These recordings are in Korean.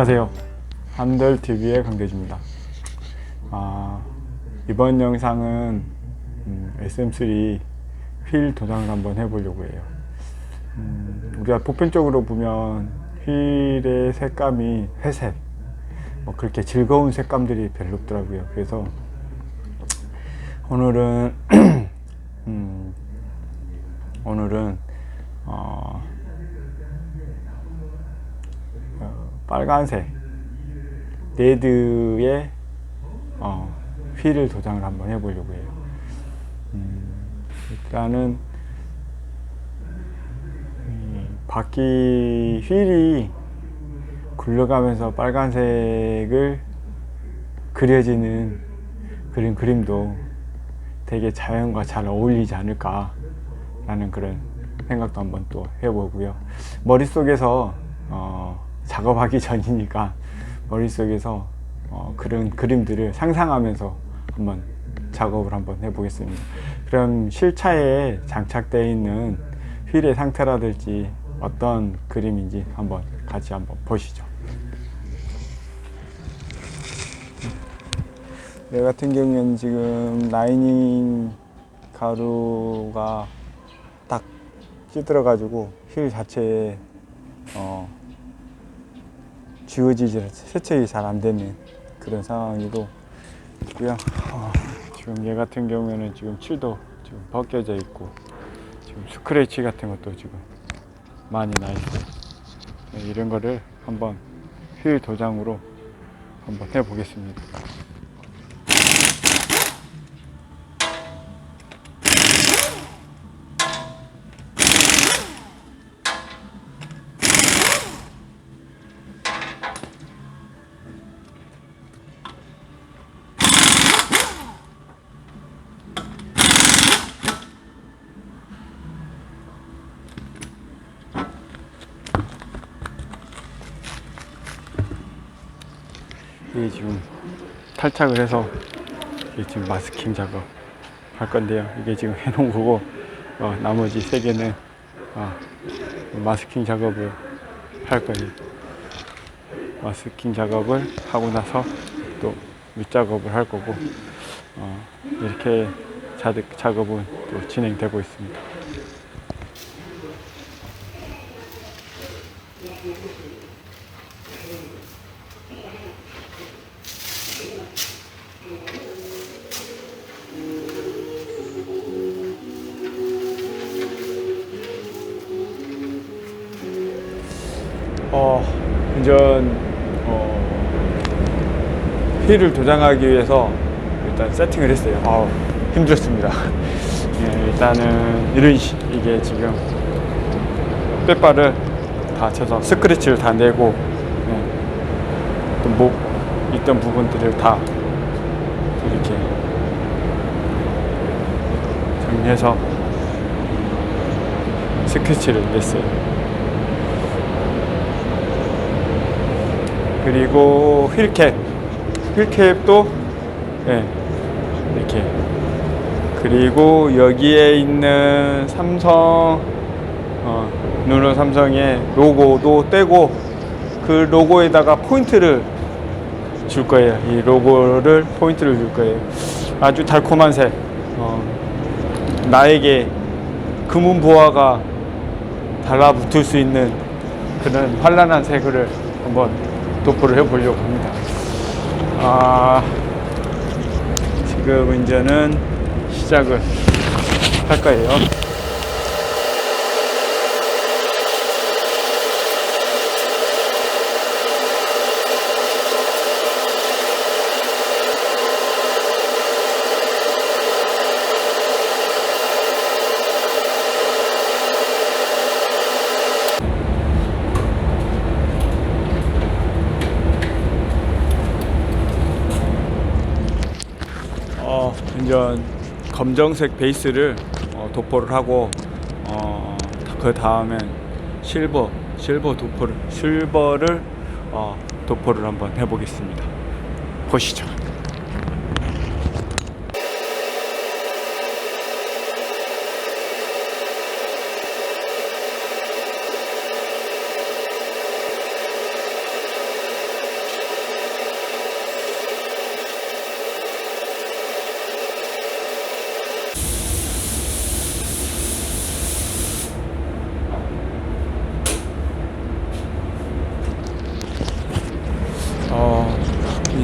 안녕하세요. 한들TV의 강대주입니다. 아, 이번 영상은 음, SM3 휠 도장을 한번 해보려고 해요. 음, 우리가 보편적으로 보면 휠의 색감이 회색, 뭐 그렇게 즐거운 색감들이 별로 없더라고요. 그래서 오늘은 음, 오늘은 어, 어, 빨간색 레드의 어, 휠을 도장을 한번 해보려고 해요. 음, 일단은 이 바퀴 휠이 굴러가면서 빨간색을 그려지는 그런 그림도 되게 자연과 잘 어울리지 않을까 라는 그런 생각도 한번 또 해보고요. 머릿속에서 어, 작업하기 전이니까 머릿속에서 어, 그런 그림들을 상상하면서 한번 작업을 한번 해보겠습니다. 그럼 실차에 장착되어 있는 휠의 상태라든지 어떤 그림인지 한번 같이 한번 보시죠. 내 같은 경우에는 지금 라이닝 가루가 딱 찌들어가지고 휠 자체에 어, 지워지지 세척이 잘 안 되는 그런 상황이고. 어, 지금 얘 같은 경우에는 지금 칠도 지금 벗겨져 있고 지금 스크래치 같은 것도 지금 많이 나 있어요. 네, 이런 거를 한번 휠 도장으로 한번 해보겠습니다. 이게 지금 탈착을 해서 지금 마스킹 작업 할 건데요. 이게 지금 해놓은 거고 어, 나머지 세 개는 어, 마스킹 작업을 할 거예요. 마스킹 작업을 하고 나서 또 밑작업을 할 거고 어, 이렇게 자득 작업은 또 진행되고 있습니다. 어, 운전 어, 휠을 도장하기 위해서 일단 세팅을 했어요. 아우, 힘들었습니다. 예, 일단은 이런 시- 이게 지금 빼바를 다 쳐서 스크래치를 다 내고 예, 또목 있던 부분들을 다 이렇게 정리해서 스크래치를 냈어요. 그리고 휠캡. 휠캡도 예, 이렇게. 그리고 여기에 있는 삼성 어, 누노 삼성의 로고도 떼고 그 로고에다가 포인트를 줄 거예요. 이 로고를 포인트를 줄 거예요. 아주 달콤한 색 어, 나에게 금은 보화가 달라붙을 수 있는 그런 환란한 색을 한번 도포를 해보려고 합니다. 아, 지금 이제는 시작을 할 거예요. 어, 이제 검정색 베이스를 어, 도포를 하고 어, 그 다음엔 실버 실버 도포를 실버를 어, 도포를 한번 해보겠습니다. 보시죠.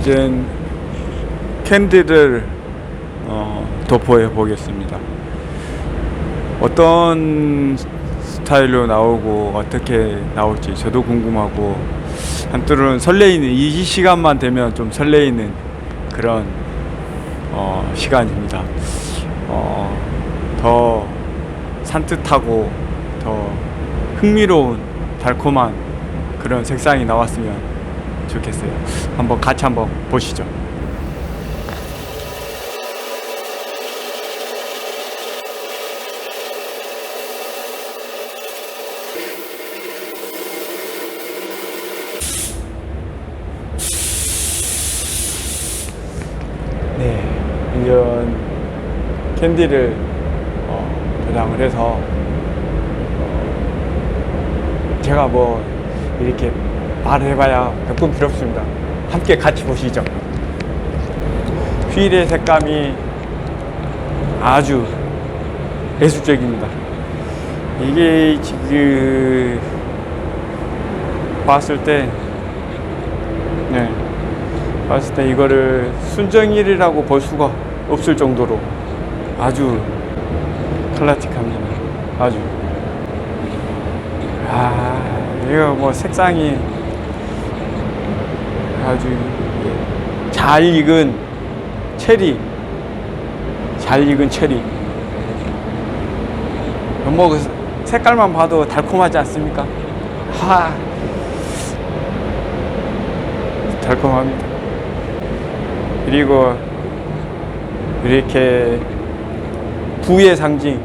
이제 캔디를 어, 도포해 보겠습니다. 어떤 스타일로 나오고 어떻게 나올지 저도 궁금하고 한편으로는 설레이는 이 시간만 되면 좀 설레이는 그런 어, 시간입니다. 어, 더 산뜻하고 더 흥미로운 달콤한 그런 색상이 나왔으면 좋겠어요. 한번 같이 한번 보시죠. 네, 이런 캔디를 어, 도장을 해서 어, 제가 뭐 이렇게 말을 해봐야 몇 분 필요 없습니다. 함께 같이 보시죠. 휠의 색감이 아주 예술적입니다. 이게 지금 봤을 때, 네, 봤을 때 이거를 순정일이라고 볼 수가 없을 정도로 아주 클래식합니다. 아주. 아, 이거 뭐 색상이 아주 잘 익은 체리, 잘 익은 체리. 뭐그 색깔만 봐도 달콤하지 않습니까? 하, 달콤합니다. 그리고 이렇게 부의 상징,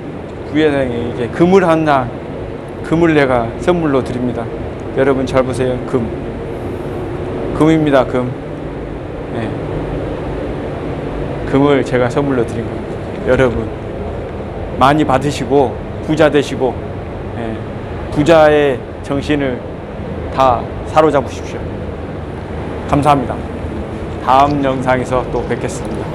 부의 상징 이제 금을 하나, 금을 내가 선물로 드립니다. 여러분 잘 보세요, 금, 금입니다, 금. 네. 금을 제가 선물로 드린 겁니다. 여러분 많이 받으시고 부자 되시고 예, 부자의 정신을 다 사로잡으십시오. 감사합니다. 다음 영상에서 또 뵙겠습니다.